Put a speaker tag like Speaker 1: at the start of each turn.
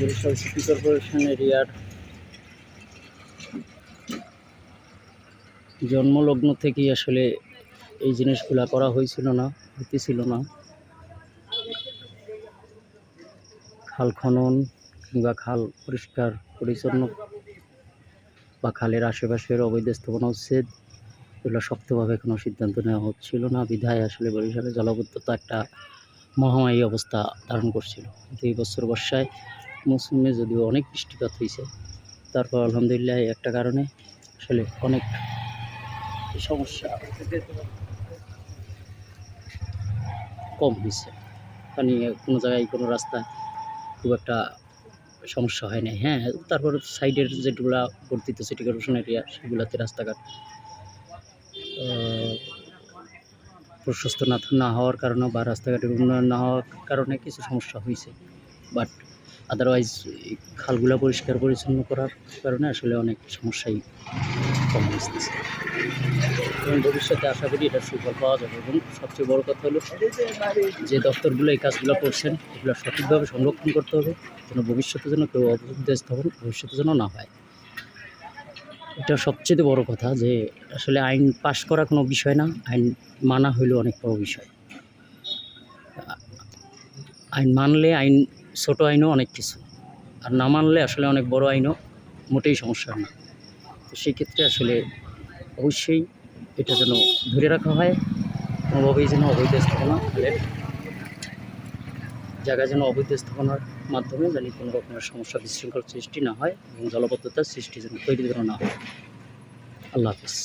Speaker 1: Barishal city corporation এরিয়ার জন্মলগ্ন থেকেই আসলে এই জিনিসগুলা করা হয়েছিল না হইতেছিল না। খাল খনন কিংবা খাল পরিষ্কার, পরিচ্ছন্ন বা খালের আশেপাশের অবৈধ স্থাপনা উচ্ছেদ, এগুলো শক্তভাবে কোনো সিদ্ধান্ত নেওয়া হচ্ছিল না। বিধায় আসলে বরিশালে জলবদ্ধতা একটা মহামারী অবস্থা ধারণ করছিল। দুই বছর বর্ষায় মৌসুমে যদিও অনেক বৃষ্টিপাত হয়েছে, তারপর আলহামদুলিল্লাহ একটা কারণে আসলে অনেক সমস্যা কম হয়েছে। পানি কোনো জায়গায় কোনো রাস্তায় খুব একটা সমস্যা হয় নাই। হ্যাঁ তারপর সাইডের যেগুলা বর্ধিত সিটি কর্পোরেশন এরিয়া সেগুলোতে রাস্তাঘাট প্রশস্ত না না হওয়ার কারণে বা রাস্তাঘাটের উন্নয়ন না হওয়ার কারণে কিছু সমস্যা হয়েছে। বাট আদারওয়াইজ খালগুলো পরিষ্কার পরিচ্ছন্ন করার কারণে আসলে অনেক সমস্যাই কম আসতেছে। এবং ভবিষ্যতে আশা করি এটার সুফল পাওয়া যাবে। এবং সবচেয়ে বড় কথা হলো যে দপ্তরগুলো এই কাজগুলো করছেন, এগুলো সঠিকভাবে সংরক্ষণ করতে হবে, যেন ভবিষ্যতে যেন কেউ অবৈধ স্থাপন ভবিষ্যতে যেন না হয়। এটা সবচেয়ে বড় কথা যে আসলে আইন পাশ করা কোনো বিষয় না, আইন মানা হইল অনেক বড় বিষয়। আইন মানলে আইন, ছোট আইনও অনেক কিছু। আর না মানলে আসলে অনেক বড় আইনও মোটেই সমস্যা না। তো সেক্ষেত্রে আসলে অবশ্যই এটা যেন ধরে রাখা হয়, কোনোভাবেই যেন অবৈধ স্থাপনা জায়গায় যেন অবৈধ স্থাপনার মাধ্যমে যেন কোনো রকমের সমস্যা বিশৃঙ্খল সৃষ্টি না হয় এবং জলবদ্ধতার সৃষ্টি যেন তৈরি যেন না হয়। আল্লাহ হাফিজ।